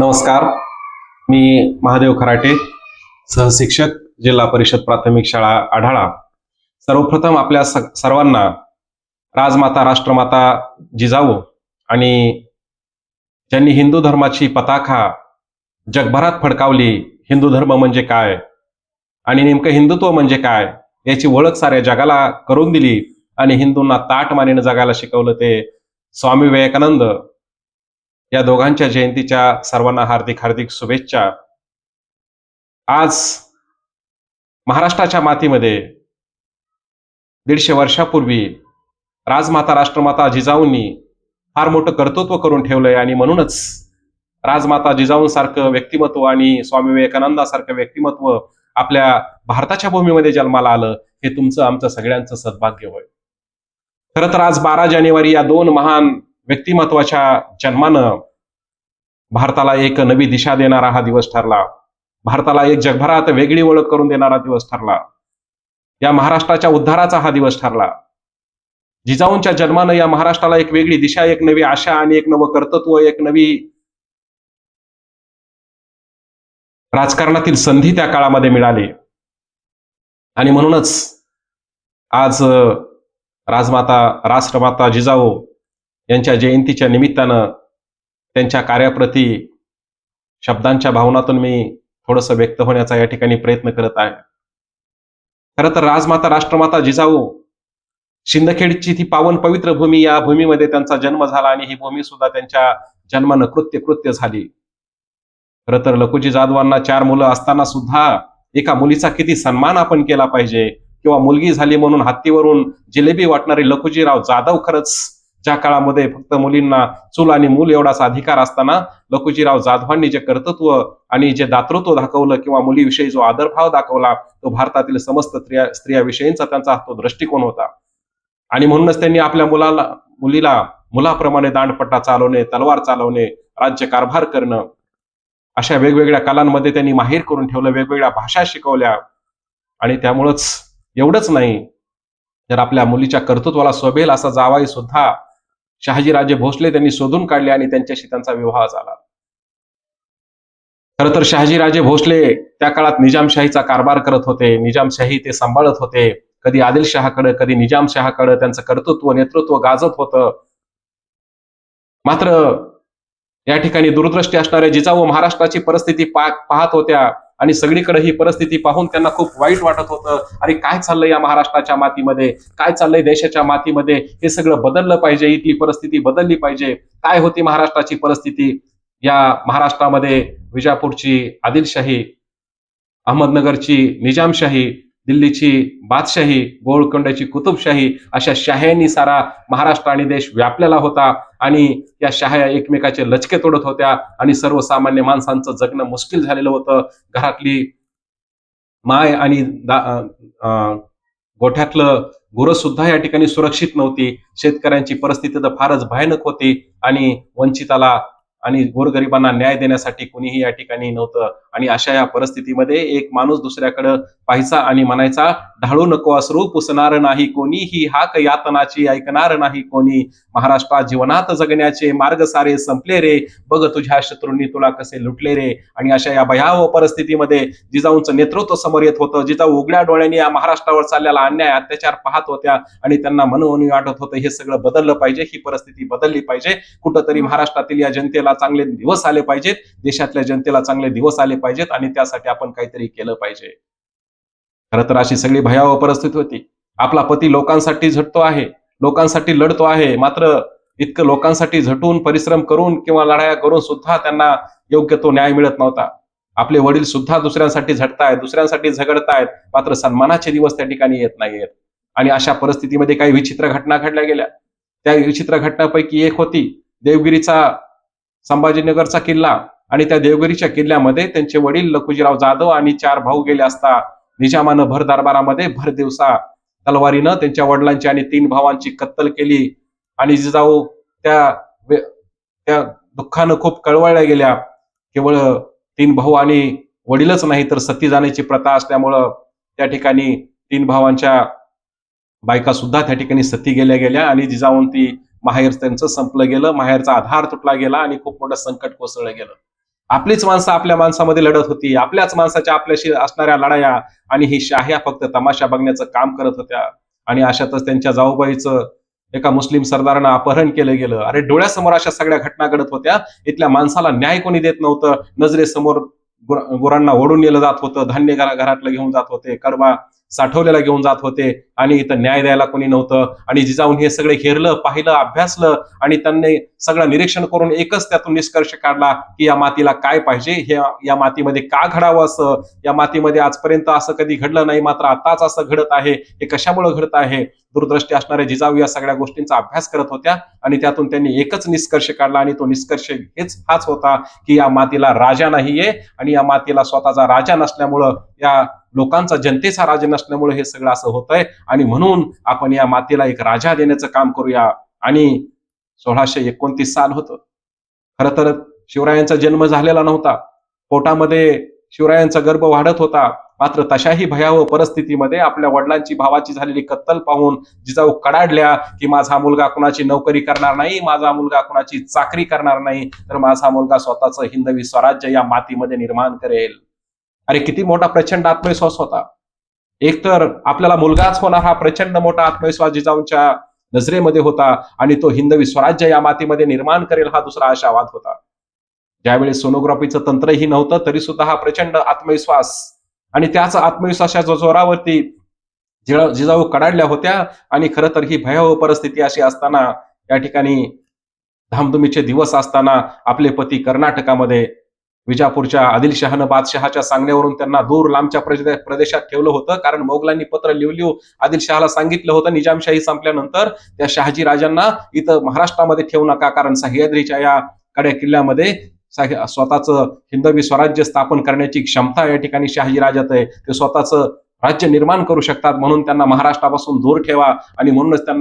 नमस्कार. मी महादेव खराटे सहशिक्षक जिल्हा परिषद प्राथमिक शाळा आढाळा. सर्वप्रथम आपल्या स- सर्वांना राजमाता राष्ट्रमाता जिजाऊ आणि ज्यांनी हिंदू धर्माची पताका जगभरात फडकावली हिंदू धर्म म्हणजे काय आणि नेमकं हिंदुत्व म्हणजे काय याची ओळख साऱ्या जगाला करून दिली आणि हिंदूंना ताट मानेनं जगायला शिकवलं ते स्वामी विवेकानंद. या दोघांच्या जयंतीच्या सर्वांना हार्दिक हार्दिक शुभेच्छा. आज महाराष्ट्राच्या मातीमध्ये दीडशे वर्षापूर्वी राजमाता राष्ट्रमाता जिजाऊंनी फार मोठं कर्तृत्व करून ठेवलंय आणि म्हणूनच राजमाता जिजाऊंसारखं व्यक्तिमत्व आणि स्वामी विवेकानंदासारखं व्यक्तिमत्व आपल्या भारताच्या भूमीमध्ये जन्माला आलं हे तुमचं आमचं सगळ्यांचं सद्भाग्य होय. खरं तर आज बारा जानेवारी या दोन महान व्यक्तिमत्वाच्या जन्मानं भारताला एक नवी दिशा देणारा हा दिवस ठरला. भारताला एक जगभरात वेगळी ओळख करून देणारा दिवस ठरला. या महाराष्ट्राच्या उद्धाराचा हा दिवस ठरला. जिजाऊंच्या जन्मानं या महाराष्ट्राला एक वेगळी दिशा एक नवी आशा आणि एक नवं कर्तृत्व एक नवी राजकारणातील संधी त्या काळामध्ये मिळाली. आणि म्हणूनच आज राजमाता राष्ट्रमाता जिजाऊ यांच्या जयंतीच्या निमित्तानं त्यांच्या कार्याप्रती शब्दांच्या भावनातून मी थोडंसं व्यक्त होण्याचा या ठिकाणी प्रयत्न करत आहे. खरं तर राजमाता राष्ट्रमाता जिजाऊ शिंदखेडची ती पावन पवित्र भूमी या भूमीमध्ये त्यांचा जन्म झाला आणि ही भूमी सुद्धा त्यांच्या जन्मानं कृत्य कृत्य झाली. खरं तर लकुजी जाधवांना चार मुलं असताना सुद्धा एका मुलीचा किती सन्मान आपण केला पाहिजे? किंवा मुलगी झाली म्हणून हत्तीवरून जिलेबी वाटणारे लखुजीराव जाधव खरंच ज्या काळामध्ये फक्त मुलींना चूल आणि मूल एवढाच अधिकार असताना लखुजीराव जाधवांनी जे कर्तृत्व आणि जे दातृत्व दाखवलं किंवा मुलीविषयी जो आदरभाव दाखवला तो भारतातील समस्त स्त्रिया स्त्रियाविषयींचा त्यांचा तो दृष्टिकोन होता. आणि म्हणूनच त्यांनी आपल्या मुलाला मुलीला मुलाप्रमाणे दांडपट्टा चालवणे तलवार चालवणे राज्य कारभार करणं अशा वेगवेगळ्या कलांमध्ये त्यांनी माहीर करून ठेवलं वेगवेगळ्या भाषा शिकवल्या. आणि त्यामुळंच एवढंच नाही तर आपल्या मुलीच्या कर्तृत्वाला शोभेल असा जावाई सुद्धा शहाजीराजे भोसले त्यांनी शोधून काढले आणि त्यांच्याशी त्यांचा विवाह झाला. खरं तर शहाजीराजे भोसले त्या काळात निजामशाहीचा कारभार करत होते निजामशाही ते सांभाळत होते. कधी आदिलशहाकडे कधी निजामशहाकडे त्यांचं कर्तृत्व नेतृत्व गाजत होतं. मात्र या ठिकाणी दूरदृष्टी असणाऱ्या जिजाऊ महाराष्ट्राची परिस्थिती पाहत होत्या. आणि सगळीकडे ही परिस्थिती पाहून त्यांना खूप वाईट वाटत होतं. अरे काय चाललंय या महाराष्ट्राच्या मातीमध्ये? काय चाललंय देशाच्या मातीमध्ये? हे सगळं बदललं पाहिजे इथली परिस्थिती बदलली पाहिजे. काय होती महाराष्ट्राची परिस्थिती? या महाराष्ट्रामध्ये विजापूरची आदिलशाही अहमदनगरची निजामशाही दिल्लीची बादशाही गोळकोंड्याची कुतुबशाही अशा शाह्यांनी सारा महाराष्ट्र आणि देश व्यापलेला होता आणि या शाह्या एकमेकाचे लचके तोडत होत्या आणि सर्वसामान्य माणसांचं जगणं मुश्किल झालेलं होतं. घरातली माय आणि अं, गोठ्यातलं गुरं सुद्धा या ठिकाणी सुरक्षित नव्हती. शेतकऱ्यांची परिस्थिती तर फारच भयानक होती आणि वंचिताला आणि गोरगरिबांना न्याय देण्यासाठी कुणीही या ठिकाणी नव्हतं. आणि अशा या परिस्थितीमध्ये एक माणूस दुसऱ्याकडे पाहायचा आणि म्हणायचा ढाळू नको असरू पुसणार नाही कोणी ही हाक यातनाची ऐकणार नाही कोणी. महाराष्ट्रात जीवनात जगण्याचे मार्ग सारे संपले रे. बघ तुझ्या शत्रूंनी तुला कसे लुटले रे. आणि अशा या भयावह परिस्थितीमध्ये जिजाऊंचं नेतृत्व समोर येत होतं. जिजाऊ उघड्या डोळ्यांनी या महाराष्ट्रावर चाललेला अन्याय अत्याचार पाहत होत्या आणि त्यांना मनोमनी वाटत होतं हे सगळं बदललं पाहिजे ही परिस्थिती बदलली पाहिजे. कुठंतरी महाराष्ट्रातील या जनतेला चांगले दिवस आले पाहिजेत देशातल्या जनतेला चांगले दिवस आले पाहिजेत आणि त्यासाठी आपण काहीतरी केलं पाहिजे. खरं तर अशी सगळी भयावह परिस्थिती होती. आपला पती लोकांसाठी झटतो आहे लोकांसाठी लढतो आहे मात्र इतकं लोकांसाठी झटून परिश्रम करून किंवा लढाया करून सुद्धा त्यांना योग्य तो न्याय मिळत नव्हता. आपले वडील सुद्धा दुसऱ्यांसाठी झटतायत दुसऱ्यांसाठी झगडतायत मात्र सन्मानाचे दिवस त्या ठिकाणी येत नाहीयेत. आणि अशा परिस्थितीमध्ये काही विचित्र घटना घडल्या गेल्या. त्या विचित्र घटनापैकी एक होती देवगिरीचा संभाजीनगरचा किल्ला आणि त्या देवगिरीच्या किल्ल्यामध्ये त्यांचे वडील लखुजीराव जाधव आणि चार भाऊ गेले असता निजामानं भर दरबारामध्ये भर दिवसा तलवारीनं त्यांच्या वडिलांची आणि तीन भावांची कत्तल केली. आणि जिजाऊ त्या त्या दुःखानं खूप कळवळल्या गेल्या. केवळ तीन भाऊ आणि वडीलच नाही तर सती जाण्याची प्रथा असल्यामुळं त्या ठिकाणी तीन भावांच्या बायका सुद्धा त्या ठिकाणी सती गेल्या गेल्या आणि जिजाऊन ती माहेर त्यांचं संपलं गेलं माहेरचा आधार तुटला गेला आणि खूप मोठं संकट कोसळलं गेलं. आपलीच माणसं आपल्या माणसामध्ये लढत होती आपल्याच माणसाच्या आपल्याशी असणाऱ्या लढाया आणि ही शाह्या फक्त तमाशा बघण्याचं काम करत होत्या. आणि अशातच त्यांच्या जाऊबाईचं एका मुस्लिम सरदारानं अपहरण केलं गेलं. अरे डोळ्यासमोर अशा सगळ्या घटना घडत होत्या. इथल्या माणसाला न्याय कोणी देत नव्हतं. नजरेसमोर गुरांना ओढून नेलं जात होतं. धान्य घरातलं घेऊन जात होते. कडवा साठवलेला घेऊन जात होते आणि इथं न्याय द्यायला कोणी नव्हतं. आणि जिजाऊन हे सगळे हेरलं पाहिलं अभ्यासलं आणि त्यांनी सगळं निरीक्षण करून एकच त्यातून निष्कर्ष काढला की या मातीला काय पाहिजे? हे या मातीमध्ये का घडावं असं? या मातीमध्ये आजपर्यंत असं कधी घडलं नाही मात्र आताच असं घडत आहे. हे कशामुळे घडत आहे? दूरदृष्टी असणाऱ्या जिजाऊ या सगळ्या गोष्टींचा अभ्यास करत होत्या आणि त्यातून त्यांनी एकच निष्कर्ष काढला आणि तो निष्कर्ष हेच हाच होता की या मातीला राजा नाहीये आणि या मातीला स्वतःचा राजा नसल्यामुळं या लोकांचा जनतेचा राज नसल्यामुळे हे सगळं असं होत आहे आणि म्हणून आपण या मातीला एक राजा देण्याचं काम करूया. आणि सोळाशे एकोणतीस साल होतं. खरं तर शिवरायांचा जन्म झालेला नव्हता. पोटामध्ये शिवरायांचा गर्भ वाढत होता. मात्र तशाही भयावह परिस्थितीमध्ये आपल्या वडिलांची भावाची झालेली कत्तल पाहून जिजाऊ कडाडल्या की माझा मुलगा कुणाची नोकरी करणार नाही माझा मुलगा कुणाची चाकरी करणार नाही तर माझा मुलगा स्वतःचं हिंदवी स्वराज्य या मातीमध्ये निर्माण करेल. अरे किती मोठा प्रचंड आत्मविश्वास होता. एकतर आपल्याला मुलगाच होणार हा प्रचंड मोठा आत्मविश्वास जिजाऊंच्या नजरेमध्ये होता आणि तो हिंदवी स्वराज्य या मातीमध्ये निर्माण करेल हा दुसरा आशावाद होता. ज्यावेळी सोनोग्राफीचं तंत्रही नव्हतं तरी सुद्धा हा प्रचंड आत्मविश्वास आणि त्याच आत्मविश्वासाच्या जोरावरती जिजाऊ कडाडल्या होत्या आणि खरं तर ही भयावह परिस्थिती अशी असताना या ठिकाणी धामधुमीचे दिवस असताना आपले पती कर्नाटकामध्ये विजापूरच्या आदिलशहानं बादशहाच्या सांगण्यावरून त्यांना दूर लांबच्या प्रदेशात ठेवलं होतं. कारण मोगलांनी पत्र लिहू आदिलशहाला सांगितलं होतं निजामशाही संपल्यानंतर त्या शहाजी राजांना इथं महाराष्ट्रामध्ये ठेवू नका. कारण सह्याद्रीच्या या कड्या किल्ल्यामध्ये स्वतःचं हिंदवी स्वराज्य स्थापन करण्याची क्षमता या ठिकाणी शहाजी राजात आहे. ते स्वतःचं राज्य निर्माण करू शकतात म्हणून त्यांना महाराष्ट्रापासून दूर ठेवा आणि म्हणूनच त्यांना